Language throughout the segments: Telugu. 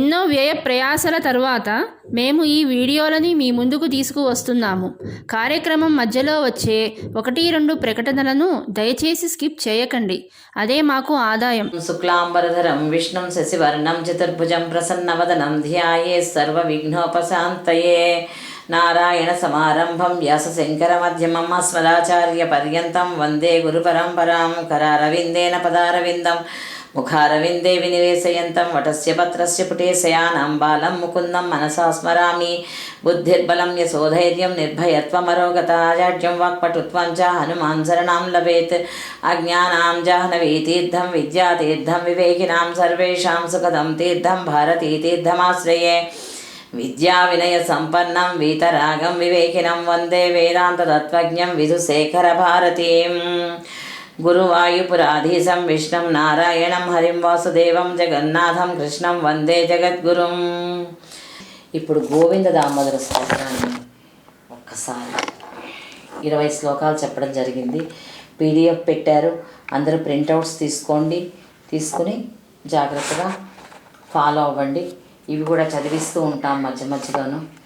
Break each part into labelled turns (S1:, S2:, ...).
S1: ఎన్నో వ్యయ ప్రయాసల తరువాత మేము ఈ వీడియోలని మీ ముందుకు తీసుకువస్తున్నాము. కార్యక్రమం మధ్యలో వచ్చే ఒకటి రెండు ప్రకటనలను దయచేసి స్కిప్ చేయకండి. అదే మాకు ఆదాయం.
S2: శుక్లాంబరధరం విష్ణుం శశివర్ణం చతుర్భుజం ప్రసన్నవదనం ధ్యాయే సర్వవిఘ్నోపశాంతయే. నారాయణ సమారంభం వ్యాసశంకరమధ్యమం అస్మదాచార్య పర్యంతం వందే గురుపరంపరాం కరారవిందేన పదారవిందం ముఖారవిందే వినివేశయంతం వటస్య పత్రస్య పుటే శయానం బాలం ముకుందం మనసా స్మరామి బుద్ధిర్బలం యశోధైర్యం నిర్భయత్వమరోగతాజాడ్యం వాక్పటుత్వం చ హనుమాన్ శరణాం లభేత్ అజ్ఞానాం జాహ్నవీతీర్థం విద్యాతీర్థం వివేకినాం సర్వేషాం సుఖదం తీర్థం భారతీ తీర్థమాశ్రయే విద్యా వినయ సంపన్నం వీతరాగం వివేకినం వందే వేదాంత తత్వజ్ఞం విధుశేఖర భారతీం గురువాయుపురాధీశం విష్ణుం నారాయణం హరిం వాసుదేవం జగన్నాథం కృష్ణం వందే జగద్గురుం ఇప్పుడు గోవింద దామోదర స్తోత్రాన్ని ఒక్కసారి ఇరవై శ్లోకాలు చెప్పడం జరిగింది. పీడిఎఫ్ పెట్టారు. అందరూ ప్రింటౌట్స్ తీసుకోండి. తీసుకుని జాగ్రత్తగా ఫాలో అవ్వండి. ఇవి కూడా చదివిస్తూ ఉంటాం మధ్య మధ్యలోను.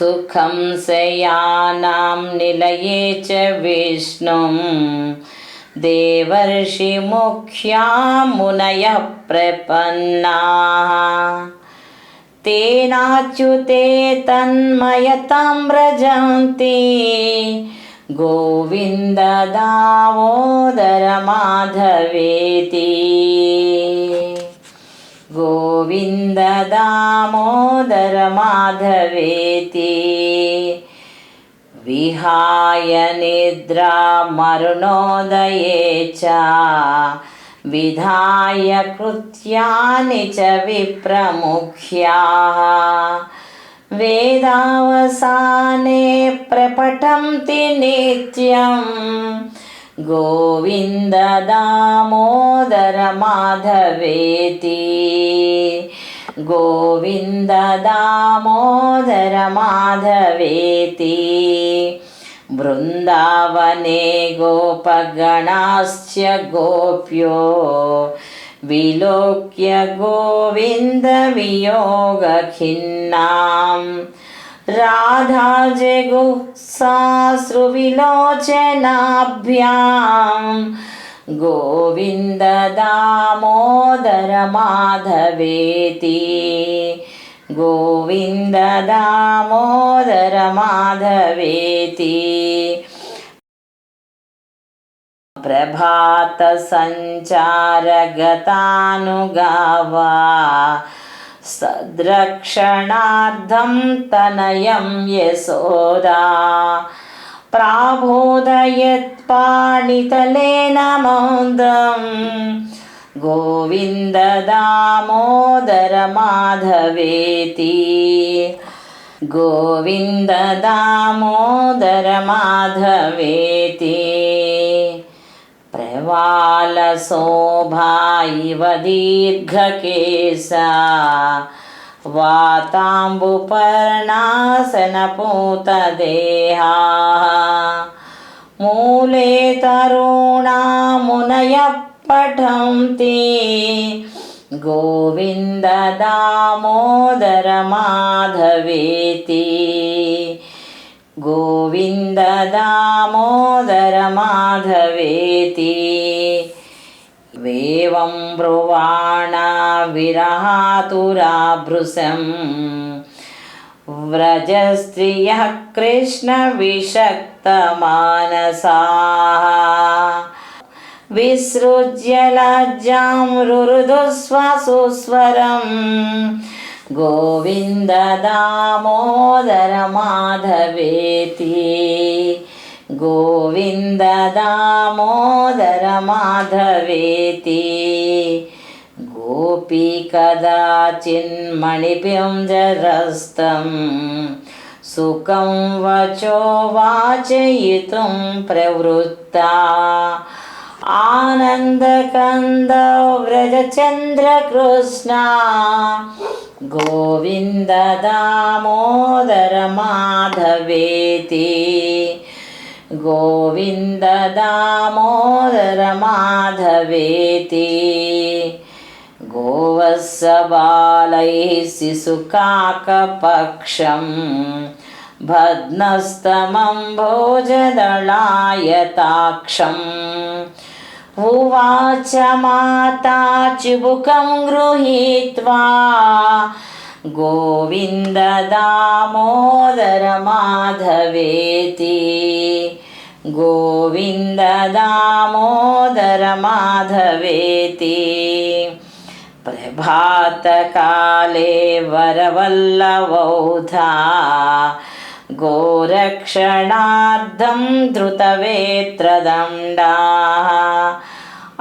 S2: సుఖం శయానాం నిలయే చ విష్ణుం. దేవర్షి ముఖ్యా మునయ ప్రపన్నా. తేనాచ్యుతే తన్మయతాం వ్రజంతి గోవింద దామోదర మాధవేతి. విహాయ నిద్రా మరుణోదయే చ. విధాయ కృత్యాని చ విప్రముఖ్యా. వేదావసానే ప్రపటంతి నిత్యం. गोविन्द दामोदर माधवेति। गोविन्द दामोदर माधवेति। बृन्दावने गोपगणाश्च गोप्यो। विलोक्य गोविन्दवियोगखिन्नाम् వియోగఖిన్నాం రాధాజగుసాశ్రువిలోచనాభ్యాం గోవింద దామోదర మాధవేతి. గోవింద దామోదర మాధవేతి. ప్రభాత सद्रक्षणार्थं तनयं यशोदा। प्राबोदयत्पाणितलेन मोन्द्रं गोविन्ददामोदर माधवेति। गोविन्ददामोदर माधवेति। మాధవేతి ప్రవాళశోభా ఇవ దీర్ఘకేశా వాతాంబుపర్ణాసనపూతదేహా మూలే తరుణామునయ పఠంతి గోవింద गोविन्द दामोदर माधवेति। एवं ब्रुवाणा विरहातुराभृशम् व्रजस्त्रियः कृष्णविषक्तमानसाः विसृज्य लज्जां रुरुदुस्वसुस्वरम् గోవింద దామోదర మాధవేతి. గోవింద దామోదర మాధవేతి. గోపీకదా చిన్మణిపింజరస్తం సుఖం వచో వాచయితుం ప్రవృత్తా. आनन्दकन्द व्रजचन्द्रकृष्णा गोविन्द दामोदर माधवेति गोविन्द दामोदर माधवेति गोवत्सबालैः शिशुकाकपक्षम् भद्नस्तमं भोजदलायताक्षम् उवाच माता चिबुकं गृहीत्वा गोविन्द दा माधवेति। गोविन्द दामोदर माधवेति। प्रभातकाले वरवल्लवौधा गोरक्षणार्थं धृतवेत्रदण्डाः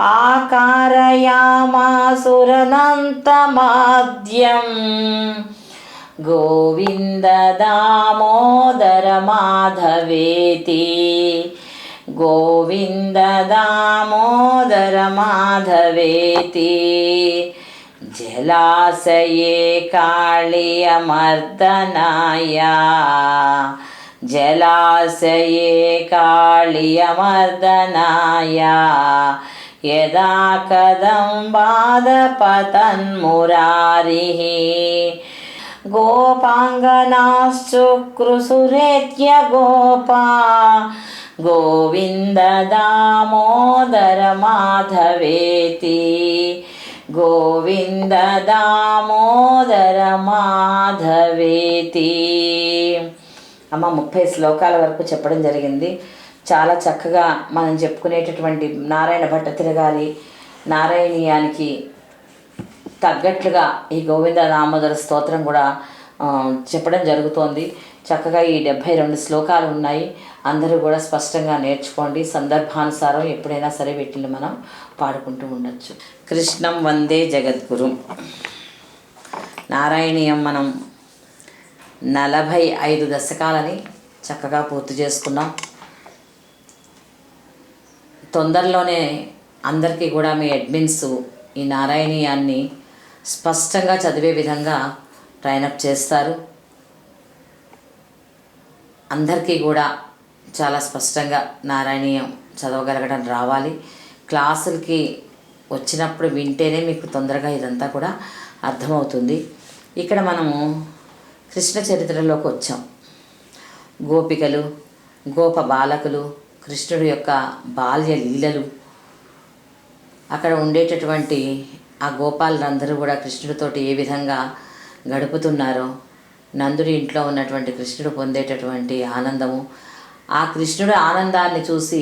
S2: आकारयामासुरनन्तमाद्यम्। गोविन्द दामोदर जलाशये काळियमर्दनाय जलाशये काळियमर्दनाय यदा कदम्बादपतन्मुरारिः गोपाङ्गनाश्चुक्रुसुरेत्य गोपा। गोविन्द दामोदर माधवेति గోవింద దామోదర మాధవేతి. అమ్మ ముప్పై శ్లోకాల వరకు చెప్పడం జరిగింది. చాలా చక్కగా మనం చెప్పుకునేటటువంటి నారాయణ భట్ట తిరగాలి. నారాయణీయానికి తగ్గట్లుగా ఈ గోవింద దామోదర స్తోత్రం కూడా చెప్పడం జరుగుతోంది. చక్కగా ఈ డెబ్భై రెండు శ్లోకాలు ఉన్నాయి. అందరూ కూడా స్పష్టంగా నేర్చుకోండి. సందర్భానుసారం ఎప్పుడైనా సరే వీటిని మనం పాడుకుంటూ ఉండొచ్చు. కృష్ణం వందే జగద్గురు. నారాయణీయం మనం నలభై ఐదు దశకాలని చక్కగా పూర్తి చేసుకున్నాం. తొందరలోనే అందరికీ కూడా మీ అడ్మిన్స్ ఈ నారాయణీయాన్ని స్పష్టంగా చదివే విధంగా ట్రైనప్ చేస్తారు. అందరికీ కూడా చాలా స్పష్టంగా నారాయణీయం చదవగలగడం రావాలి. క్లాసులకి వచ్చినప్పుడు వింటేనే మీకు తొందరగా ఇదంతా కూడా అర్థమవుతుంది. ఇక్కడ మనము కృష్ణ చరిత్రలోకి వచ్చాం. గోపికలు గోప బాలకులు కృష్ణుడి యొక్క బాల్య లీలలు అక్కడ ఉండేటటువంటి ఆ గోపాలందరూ కూడా కృష్ణుడితోటి ఏ విధంగా గడుపుతున్నారో నందుడి ఇంట్లో ఉన్నటువంటి కృష్ణుడు పొందేటటువంటి ఆనందము ఆ కృష్ణుడి ఆనందాన్ని చూసి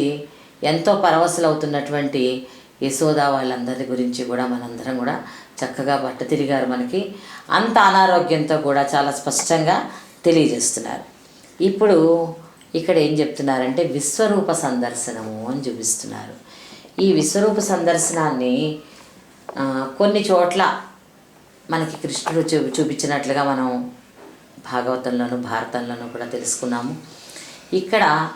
S2: ఎంతో పరవశులవుతున్నటువంటి యశోద వాళ్ళందరి గురించి కూడా మనందరం కూడా చక్కగా బట్ట తిరిగారు మనకి. అంత అనారోగ్యంతో కూడా చాలా స్పష్టంగా తెలియజేస్తున్నారు. ఇప్పుడు ఇక్కడ ఏం చెప్తున్నారంటే విశ్వరూప సందర్శనము అని చూపిస్తున్నారు. ఈ విశ్వరూప సందర్శనాన్ని కొన్ని చోట్ల మనకి కృష్ణుడు చూ చూపించినట్లుగా మనం భాగవతంలోను భారతంలోనూ కూడా తెలుసుకున్నాము. ఇక్కడ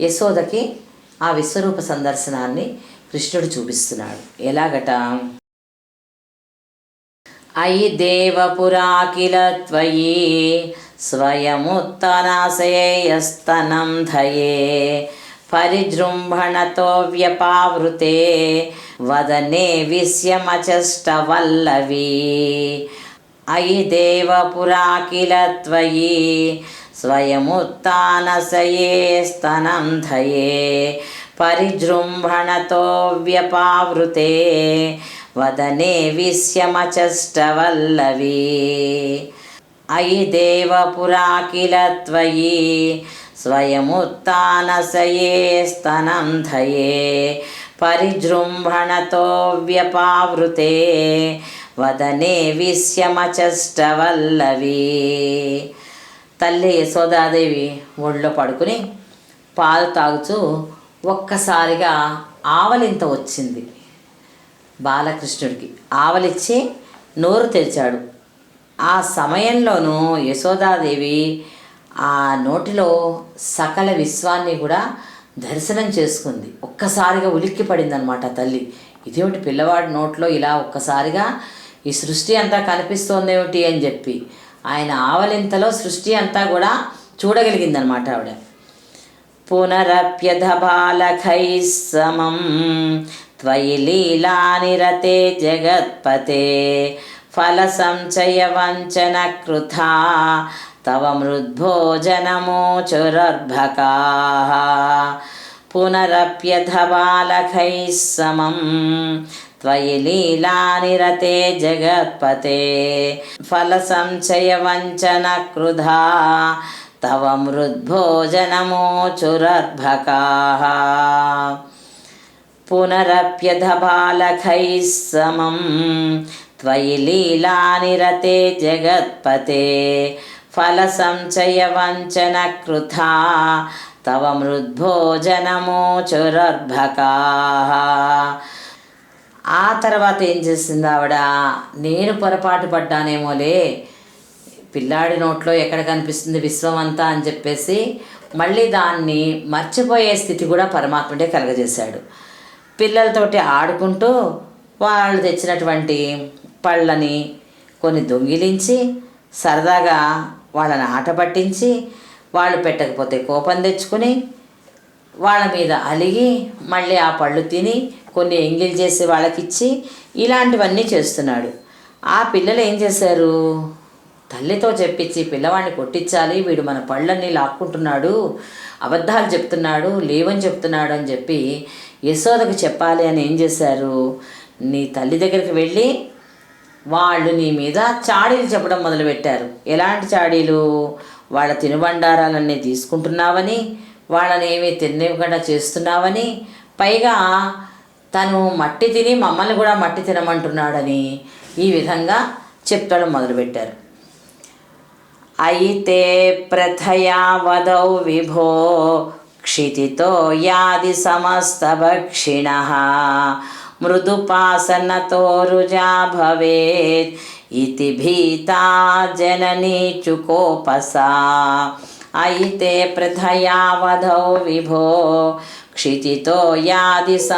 S2: యశోదకి ఆ విశ్వరూప సందర్శనాన్ని కృష్ణుడు చూపిస్తున్నాడు. ఎలాగట? అయి దేవపురాకిల త్వయి ధయే. పరిజృంభణతో వ్యపావృతే వదనే విస్యమచష్టవల్లవీ అయి దేవపురాకిల త్వయి స్వయముత్నశయే స్తనం ధయే పరిజృంభణతో వ్యపావృతే వదనే విస్యమచష్టవల్లవీ అయి దేవపురా కిల త్వయి స్వయముత్నశయే స్తనం ధయే పరిజృంభణతో వ్యపావృతే వదనే విస్యమచష్టవల్లవీ తల్లి యశోదాదేవి ఒళ్ళో పడుకుని పాలు తాగుతూ ఒక్కసారిగా ఆవలింత వచ్చింది. బాలకృష్ణుడికి ఆవలిచ్చి నోరు తెరిచాడు. ఆ సమయంలోనూ యశోదాదేవి ఆ నోటిలో సకల విశ్వాన్ని కూడా దర్శనం చేసుకుంది. ఒక్కసారిగా ఉలిక్కి పడిందనమాట తల్లి. ఇదేమిటి పిల్లవాడి నోట్లో ఇలా ఒక్కసారిగా ఈ సృష్టి అంతా కనిపిస్తోందేమిటి అని చెప్పి. ఆయన ఆవలింతలో సృష్టి అంతా కూడా చూడగలిగిందనమాట ఆవిడ. పునరప్యధ బాలకై సమం త్వయి లీలానిరతే జగత్పతే ఫలసంచయవంచన కృథా తవ మృద్భోజనమోచురర్భకా పునరప్యధ బాలకైः సమం त्वयि लीलानिरते जगत्पते फलसंचयवञ्चनक्रुधा तव मृद्भोजनमोचुरर्भकाः पुनरप्यधबालकैः समं त्वयि लीलानिरते जगत्पते फलसंचयवञ्चनकृथा तव मृद्भोजनमोचुरर्भकाः ఆ తర్వాత ఏం చేసింది ఆవిడ? నేను పొరపాటు పడ్డానేమోలే. పిల్లాడి నోట్లో ఎక్కడ కనిపిస్తుంది విశ్వం అంతా అని చెప్పేసి మళ్ళీ దాన్ని మర్చిపోయే స్థితి కూడా పరమాత్ముడే కలగజేశాడు. పిల్లలతోటి ఆడుకుంటూ వాళ్ళు తెచ్చినటువంటి పళ్ళని కొన్ని దొంగిలించి సరదాగా వాళ్ళని ఆట పట్టించి వాళ్ళు పెట్టకపోతే కోపం తెచ్చుకుని వాళ్ళ మీద అలిగి మళ్ళీ ఆ పళ్ళు తిని కొన్ని ఎంగిల్ చేసి వాళ్ళకిచ్చి ఇలాంటివన్నీ చేస్తున్నాడు. ఆ పిల్లలు ఏం చేశారు? తల్లితో చెప్పించి పిల్లవాడిని కొట్టించాలి వీడు మన పళ్ళన్నీ లాక్కుంటున్నాడు అబద్ధాలు చెప్తున్నాడు లేవని చెప్తున్నాడు అని చెప్పి యశోదకు చెప్పాలి అని ఏం చేశారు? నీ తల్లి దగ్గరికి వెళ్ళి వాళ్ళు నీ మీద చాడీలు చెప్పడం మొదలుపెట్టారు. ఎలాంటి చాడీలు? వాళ్ళ తినుబండారాలన్నీ తీసుకుంటున్నావని వాళ్ళని ఏమీ తిననివ్వకుండా చేస్తున్నావని పైగా తను మట్టి తిని మమ్మల్ని కూడా మట్టి తినమంటున్నాడని ఈ విధంగా చెప్పడం మొదలుపెట్టారు. అయితే ప్రథయా వదౌ విభో క్షితితో యాది సమస్తభక్షిణ మృదుపాసనతో రుజా భవేత్ ఇది భీతా జననీ చుకోపసా. అయితే ప్రథయా వధౌ విభో क्षितितो यादिसमस्तभक्षिणः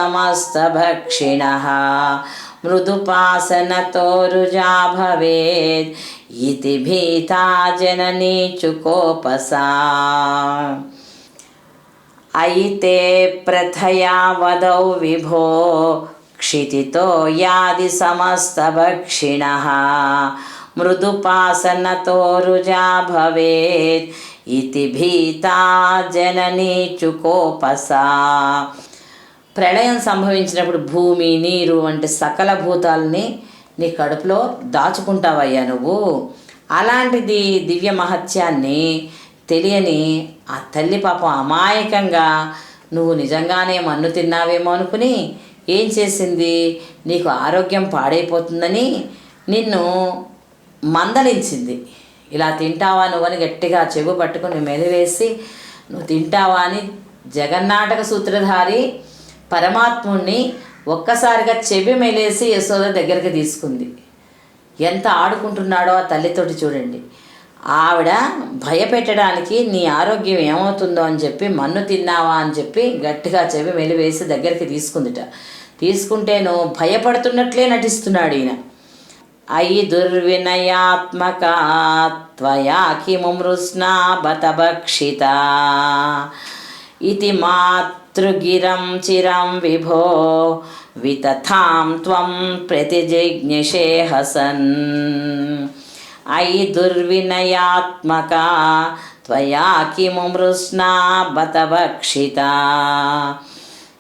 S2: मृदुपासनतो रुजा भवेत् इति भीता जननी चुकोपसा अयिते प्रथया वदौ विभो क्षितितो यादिसमस्तभक्षिणः मृदुपासनतो रुजा भवेत् ఇతి భీతా జననీ చుకోపసా ప్రళయం సంభవించినప్పుడు భూమి నీరు వంటి సకల భూతాలని నీ కడుపులో దాచుకుంటావయ్యా నువ్వు. అలాంటిది దివ్య మహత్యాన్ని తెలియని ఆ తల్లి పాపం అమాయకంగా నువ్వు నిజంగానే మన్ను తిన్నావేమో అనుకుని ఏం చేసింది? నీకు ఆరోగ్యం పాడైపోతుందని నిన్ను మందలించింది. ఇలా తింటావా నువ్వని గట్టిగా చెవు పట్టుకుని మెలివేసి నువ్వు తింటావా అని జగన్నాటక సూత్రధారి పరమాత్ముణ్ణి ఒక్కసారిగా చెవి మెలేసి యశోద దగ్గరికి తీసుకుంది. ఎంత ఆడుకుంటున్నాడో ఆ తల్లితోటి చూడండి. ఆవిడ భయపెట్టడానికి నీ ఆరోగ్యం ఏమవుతుందో అని చెప్పి మన్ను తిన్నావా అని చెప్పి గట్టిగా చెవి మెలివేసి దగ్గరికి తీసుకుందిట. తీసుకుంటేను భయపడుతున్నట్లే నటిస్తున్నాడు ఈయన. అయి దుర్వినయాత్మక త్వయా కిము మృస్నా బతభక్షిత ఇది మాతృగిరం చిరం విభో వితథాం త్వం ప్రతిజిజ్ఞిషే హసన్ అయి దుర్వినయాత్మక త్వయా కిము మృస్నా బతభక్షిత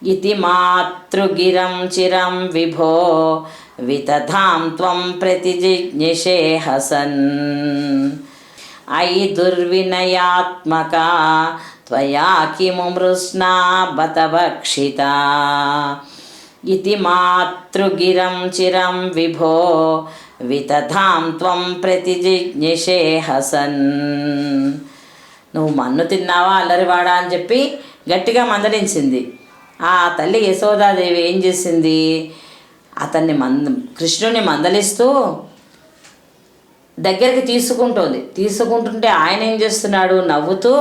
S2: ఇతి మాతృగిరం చిరం విభో వితథాం త్వం ప్రతిజిజ్ఞిషే హసన్. అయి దుర్వినయాత్మక త్వయా కిము మృస్నా బతభక్షిత. ఇది మాతృగిరం చిరం విభో వితథాం త్వం ప్రతిజిజ్ఞిషే హసన్. నువ్వు మన్ను తిన్నావా అల్లరివాడా అని చెప్పి గట్టిగా మందలించింది. ఆ తల్లి యశోదాదేవి ఏం చేసింది? అతన్ని మంద కృష్ణుని మందలిస్తూ దగ్గరికి తీసుకుంటుంది. తీసుకుంటుంటే ఆయన ఏం చేస్తున్నాడు? నవ్వుతూ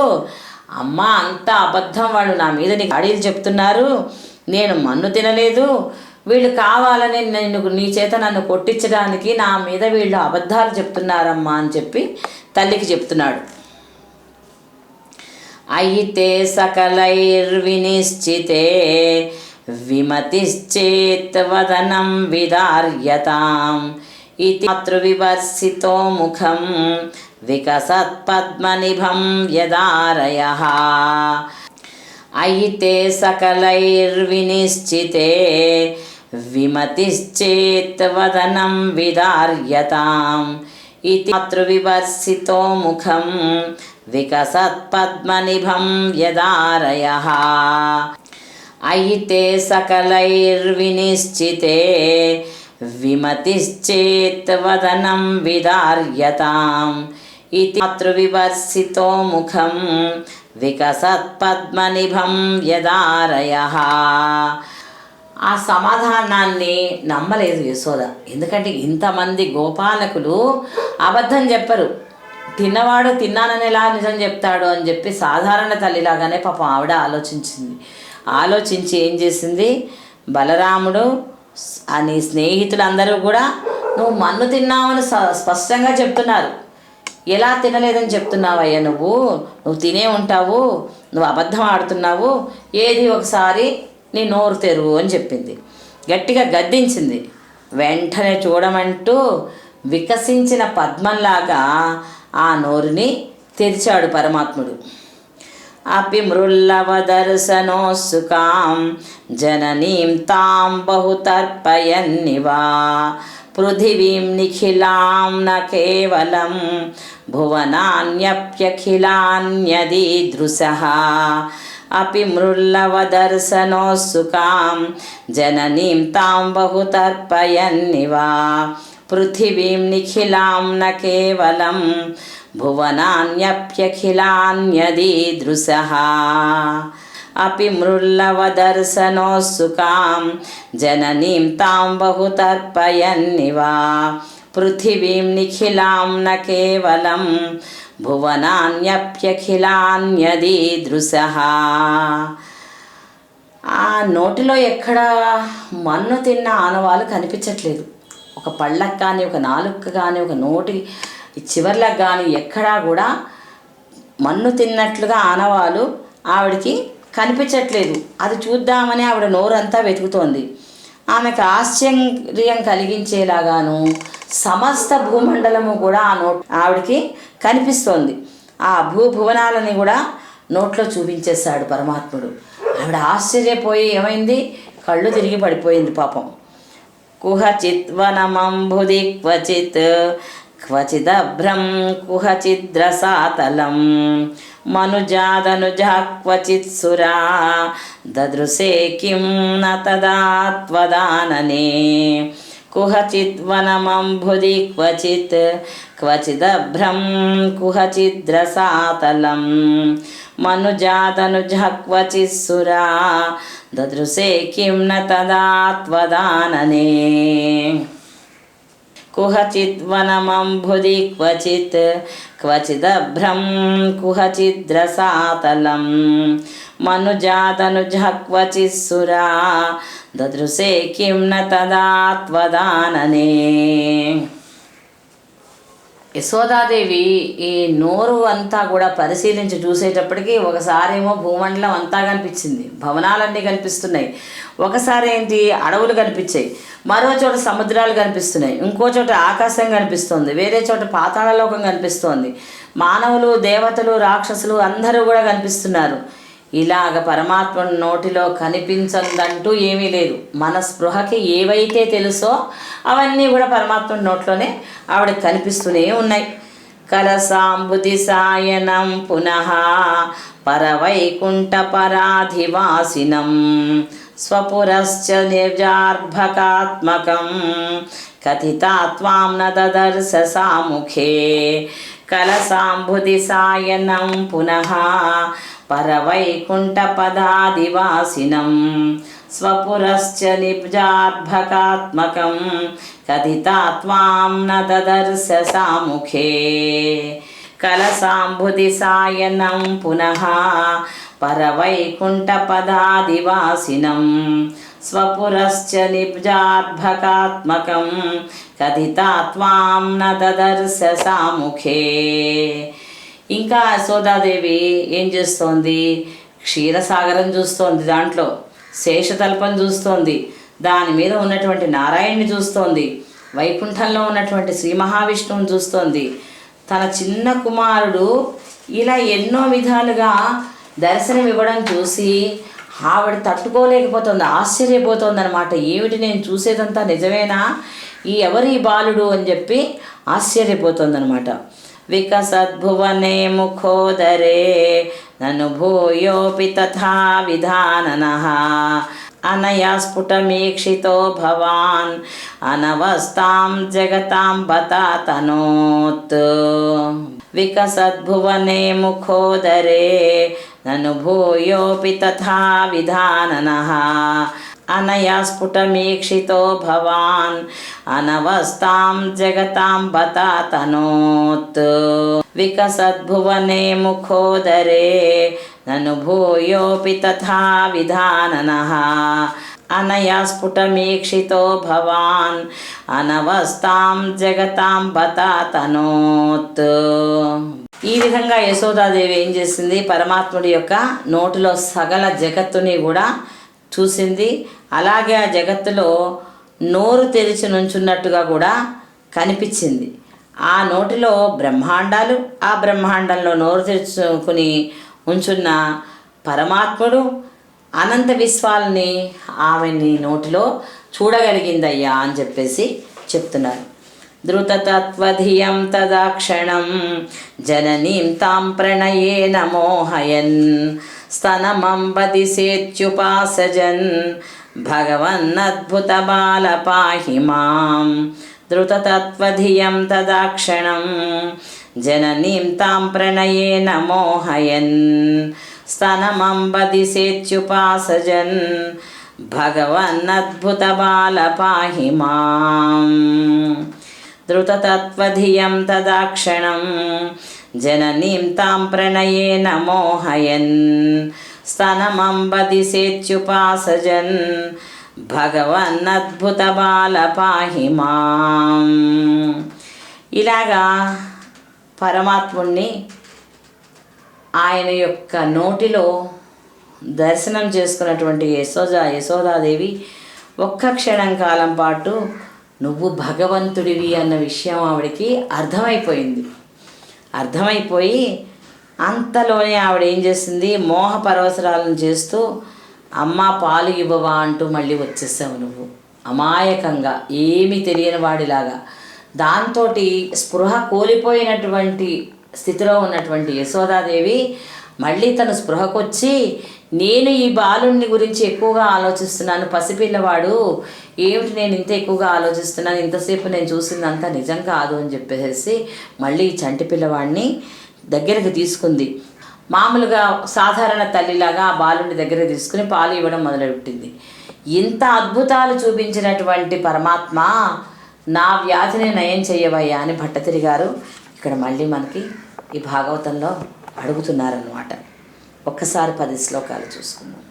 S2: అమ్మ అంత అబద్ధం వాళ్ళు నా మీద నీకు అడీలు చెప్తున్నారు. నేను మన్ను తినలేదు. వీళ్ళు కావాలని నేను నీ చేత నన్ను కొట్టించడానికి నా మీద వీళ్ళు అబద్ధాలు చెప్తున్నారమ్మా అని చెప్పి తల్లికి చెప్తున్నాడు. అయితే సకలైర్వినిశ్చితే విమతిశ్చేత్వదనం విదార్యతాం ఇది మాతృవివర్సితో ముఖం వికసత్పద్మనిభం యదారయ అయితే సకలైర్వినిశ్చితే విమతిశ్చేత్వదనం విదార్యతాం ఇది మాతృవివర్సితో ముఖం వికసత్పద్మనిభం యదారయ అయితే సకలైర్వినిశ్చితే విమతిశ్చేత్వదనం విదార్యతాం. ఇది మాతృవివర్సితో ముఖం వికసత్పద్మనిభం యదారయ. ఆ సమాధానాన్ని నమ్మలేదు యశోద. ఎందుకంటే ఇంతమంది గోపాలకులు అబద్ధం చెప్పరు. తిన్నవాడు తిన్నానని ఎలా నిజం చెప్తాడు అని చెప్పి సాధారణ తల్లిలాగానే పాపం ఆవిడ ఆలోచించింది. ఆలోచించి ఏం చేసింది? బలరాముడు అని స్నేహితులందరూ కూడా నువ్వు మన్ను తిన్నావని స్పష్టంగా చెప్తున్నారు. ఎలా తినలేదని చెప్తున్నావయ్యా నువ్వు? నువ్వు తినే ఉంటావు నువ్వు అబద్ధం ఆడుతున్నావు ఏది ఒకసారి నీ నోరు తెరువు అని చెప్పింది. గట్టిగా గద్దించింది. వెంటనే చూడమంటూ వికసించిన పద్మంలాగా ఆ నోరుని తెరిచాడు పరమాత్ముడు. अपि मृल्लवदर्शनोत्सुकां जननीं तां बहुतर्पयन्निवा पृथिवीं निखिलां न केवलं भुवनान्यप्यखिलान्यदीदृशः अपि मृल्लवदर्शनोत्सुकां जननीं तां बहुतर्पयन्निवा पृथिवीं निखिलां न केवलं భువనాన్యప్యఖిలాన్యదీదృశ అపి మృల్లవదర్శనోత్సుకాం జననీ తాం బహు తర్పయన్నివా పృథివీం నిఖిలాం న కేవలం భువనాన్యప్యఖిలాన్యదీదృశ ఆ నోటిలో ఎక్కడ మన్ను తిన్న ఆనవాలు కనిపించట్లేదు. ఒక పళ్ళక్ కానీ ఒక నాలుక కానీ ఒక నోటి చివర్లకు కానీ ఎక్కడా కూడా మన్ను తిన్నట్లుగా ఆనవాలు ఆవిడకి కనిపించట్లేదు. అది చూద్దామని ఆవిడ నోరంతా వెతుకుతోంది. ఆమెకు ఆశ్చర్యం కలిగించేలాగాను సమస్త భూమండలము కూడా ఆ నోట్ ఆవిడకి కనిపిస్తోంది. ఆ భూభువనాలని కూడా నోట్లో చూపించేశాడు పరమాత్ముడు. ఆవిడ ఆశ్చర్యపోయి ఏమైంది? కళ్ళు తిరిగి పడిపోయింది పాపం. కుహచిత్ వనమంబుది క్వచిత్ క్వచిదభ్రం కుహచిద్రసాతలం మనుజాదనుజా క్వచిత్ సురా దదృశే కిం న తదా త్వదాననే కుహచిత్ వనమంబుది క్వచిత్ క్వచిదభ్రం కుహచిద్రసాతలం మనుజాదనుజ క్వచిత్ సురా దదృశే కిం న తదా త్వదాననే కుహచిత్ వనమంబుది క్వచిత్ క్వచిదభ్రం కుహచిద్రసాతలం మనుజాదనుజ క్వచిత్ సురా దదృశే కిం న తదా త్వదాననే యశోదాదేవి ఈ నోరు అంతా కూడా పరిశీలించి చూసేటప్పటికి ఒకసారేమో భూమండలం అంతా కనిపించింది. భవనాలన్నీ కనిపిస్తున్నాయి. ఒకసారి ఏంటి? అడవులు కనిపించాయి. మరో చోట సముద్రాలు కనిపిస్తున్నాయి. ఇంకో చోట ఆకాశం కనిపిస్తుంది. వేరే చోట పాతాళలోకం కనిపిస్తోంది. మానవులు దేవతలు రాక్షసులు అందరూ కూడా కనిపిస్తున్నారు. ఇలాగ పరమాత్మ నోటిలో కనిపించదంటూ ఏమీ లేదు. మన స్పృహకి ఏవైతే తెలుసో అవన్నీ కూడా పరమాత్మ నోట్లోనే ఆవిడ కనిపిస్తూనే ఉన్నాయి. కలసాంబుది సాయనం పునః పరవైకుంఠ పరాధివాసినం స్వపురశ్చ నిర్జార్భకాత్మకం కథితాత్వాం న దదర్శ సాముఖే. కలసాంబుది సాయనం పునః పరవైకుంఠపదాదివాసినం. స్వపురశ్చ నిబ్జార్భకాత్మకం కథితాత్వాం న దదర్శ సాముఖే కలసాంబుది సాయనం పునః పరవైకుంఠపదాదివాసినం. స్వపురశ్చ నిబ్జార్భకాత్మకం కథితాత్వాం న దదర్శ సాముఖే ఇంకా యశోదాదేవి ఏం చేస్తోంది? క్షీరసాగరం చూస్తోంది దాంట్లో శేషతల్పం చూస్తోంది దాని మీద ఉన్నటువంటి నారాయణ్ణి చూస్తోంది వైకుంఠంలో ఉన్నటువంటి శ్రీ మహావిష్ణువుని చూస్తోంది. తన చిన్న కుమారుడు ఇలా ఎన్నో విధాలుగా దర్శనం ఇవ్వడం చూసి ఆవిడ తట్టుకోలేకపోతుంది ఆశ్చర్యపోతుంది అనమాట ఏమిటి నేను చూసేదంతా నిజమేనా? ఈ ఎవరి బాలుడు అని చెప్పి ఆశ్చర్యపోతుంది అనమాట వికసద్భువనే ముఖోదరే నను భూయోపి తథా విధానన అనయా స్ఫుటమీక్షితో భవాన్ అనవస్తాం జగతాం బతాతనోత్ వికసద్భువనే ముఖోదరే నను భూయోపి తథా విధానన భవాన్ అనవస్తాం జగతాం బతాతనోత్ వికసద్భువనే ముఖోదరే నను భూయోపి తథా విధానన అనయా స్ఫుటమీక్షితో భవాన్ అనవస్తాం జగతాం బతాతనోత్ ఈ విధంగా యశోదాదేవి ఏం చేసింది? పరమాత్ముడి యొక్క నోటిలో సగల జగత్తుని కూడా చూసింది. అలాగే ఆ జగత్తులో నోరు తెరిచి నుంచున్నట్టుగా కూడా కనిపించింది. ఆ నోటిలో బ్రహ్మాండాలు ఆ బ్రహ్మాండంలో నోరు తెరుచుకుని ఉంచున్న పరమాత్ముడు అనంత విశ్వాలని ఆమెని నోటిలో చూడగలిగిందయ్యా అని చెప్పేసి చెప్తున్నారు. ధృతతత్వధియం తదాక్షణం జననీం తాం ప్రణయే నమోహయన్ స్తనమంబదిసేత్యుపాసజన్ సేత్యుపాసజన్ బాల పాహి మాం ధృతతత్వధియం తదాక్షణం జననీం తాం ప్రణయేన మోహయన్ స్తనమంబదిసేత్యుపాసజన్ భగవన్నద్భుత బాల పాహి మాం ధృతతత్వధియం తదాక్షణం జననీం తాం ప్రణయేన మోహయన్ స్తనమంబదిసేత్యుపాసజన్ భగవన్నద్భుత బాల పాహి మాం ఇలాగా పరమాత్ముణ్ణి ఆయన యొక్క నోటిలో దర్శనం చేసుకున్నటువంటి యశోద యశోదాదేవి ఒక్క క్షణం కాలం పాటు నువ్వు భగవంతుడివి అన్న విషయం ఆవిడకి అర్థమైపోయింది. అర్థమైపోయి అంతలోనే ఆవిడ ఏం చేసింది? మోహ పరవసరాలను చేస్తూ అమ్మ పాలు ఇవ్వవా అంటూ మళ్ళీ వచ్చేసావు నువ్వు. అమాయకంగా ఏమీ తెలియని వాడిలాగా. దాంతో స్పృహ కోల్పోయినటువంటి స్థితిలో ఉన్నటువంటి యశోదాదేవి మళ్ళీ తను స్పృహకొచ్చి నేను ఈ బాలుని గురించి ఎక్కువగా ఆలోచిస్తున్నాను. పసిపిల్లవాడు. ఏమిటి నేను ఇంత ఎక్కువగా ఆలోచిస్తున్నాను? ఇంతసేపు నేను చూసిందంతా నిజం కాదు అని చెప్పేసి మళ్ళీ ఈ చంటి పిల్లవాడిని దగ్గరికి తీసుకుంది. మామూలుగా సాధారణ తల్లిలాగా ఆ బాలుని దగ్గర తీసుకుని పాలు ఇవ్వడం మొదలుపెట్టింది. ఇంత అద్భుతాలు చూపించినటువంటి పరమాత్మ నా వ్యాధిని నయం చేయవయ్యా అని భట్టతిరి గారు ఇక్కడ మళ్ళీ మనకి ఈ భాగవతంలో అడుగుతున్నారన్నమాట. ఒక్కసారి పది శ్లోకాలు చూసుకుందాం.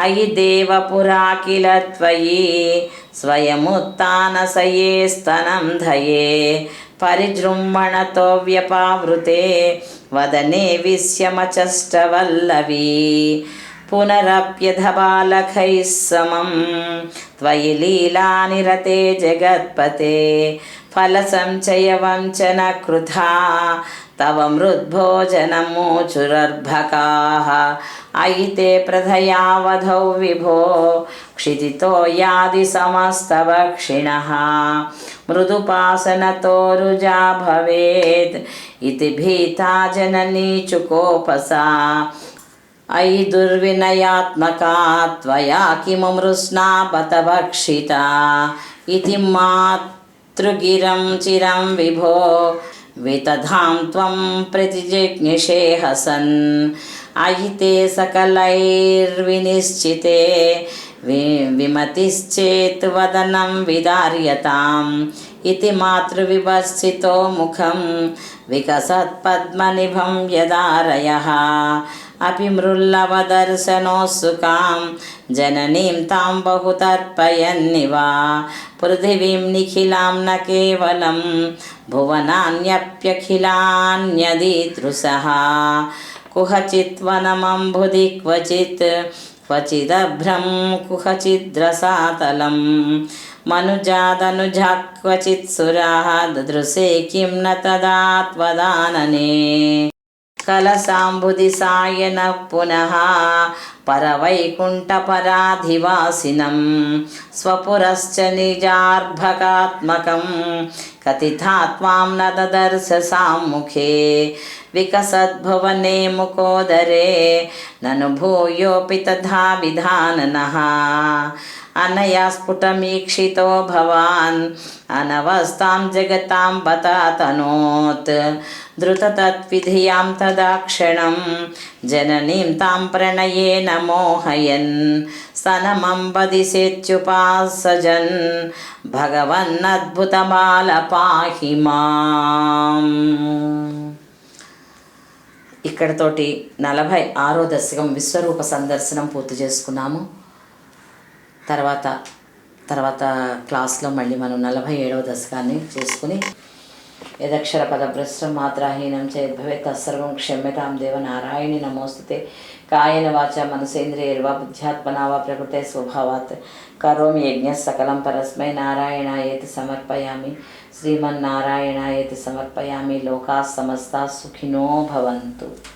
S2: అయి దేవపురాకిలత్వయే కిల త్వయి స్వయముత్నసయే స్తనం ధయే పరిజృంభణతో వ్యపావృతే వదనే విశ్యమచష్టవల్లవీ పునరప్యధబాలకైः సమం त्वयि लीलानिरते जगत्पते फलसञ्चयवञ्चन कृथा तव मृद्भोजनमूचुरर्भकाः अयि प्रधयावधौ विभो, क्षितितो यादि समस्तवक्षिणः मृदुपासनतोरुजा भवेत् इति भीता जननी चुकोपसा। अयि दुर्विनयात्मका, त्वया किममृष्णा बत भक्षिता इति मातृगिरं चिरं विभो वितधां त्वं प्रतिजिज्ञिषे हसन् अयिते सकलैर्विनिश्चिते, वि विमतिश्चेत् वदनं विदार्यताम्। इति मातृविवस्थितो मुखं विकसत्पद्मनिभं यदारयः। अपि मृल्लवदर्शनोत्सुकां जननीं तां बहु तर्पयन्निव पृथिवीं निखिलां न केवलं भुवनान्यप्यखिलान्यदीतृषः कुहचित् वनमम्बुधि क्वचित् क्वचिदभ्रं कुहचिद्रसातलं मनुजादनुजा क्वचित् सुराः ददृशे किं न तदा त्वदानने కలసాంబుది సాయన పునః పరవైకుంఠపరాధివాసినం స్వపురశ్చ నిజార్భకాత్మకం కథితాత్మాం న దదర్శ సాముఖే వికసద్భువనే ముకోదరే నను భూయోపి తథా విధాననః अनया स्फुटमीक्षितो भवान् अनवस्थां जगतां बतातनोत् द्रुततत्विधियां तदा क्षणं जननीं तां प्रणयेन मोहयन् स्तनमम्बदिसेत्युपासजन् भगवन्नद्भुतबाल पाहि మాం ఇక్కడతోటి నలభై ఆరో దశకం విశ్వరూప సందర్శనం పూర్తి చేసుకున్నాము తర్వాత తర్వాత క్లాస్లో మళ్ళీ మనం నలభై ఏడవ దశకాన్ని చేసుకుని యదక్షర పదభ్రష్టం మాత్రాహీనం చేద్భవే తత్సర్వం క్షమ్యతాం దేవ నారాయణి నమోస్తుతే. కాయన వాచ మనసేంద్రియర్వా బుద్ధ్యాత్మనా వా ప్రకృతే స్వభావాత్. కరోమి యజ్ఞ సకలం పరస్మై నారాయణాయేతి సమర్పయామి. శ్రీమన్నారాయణాయేతి సమర్పయామి. లోకా సమస్త సుఖినో భవంతు.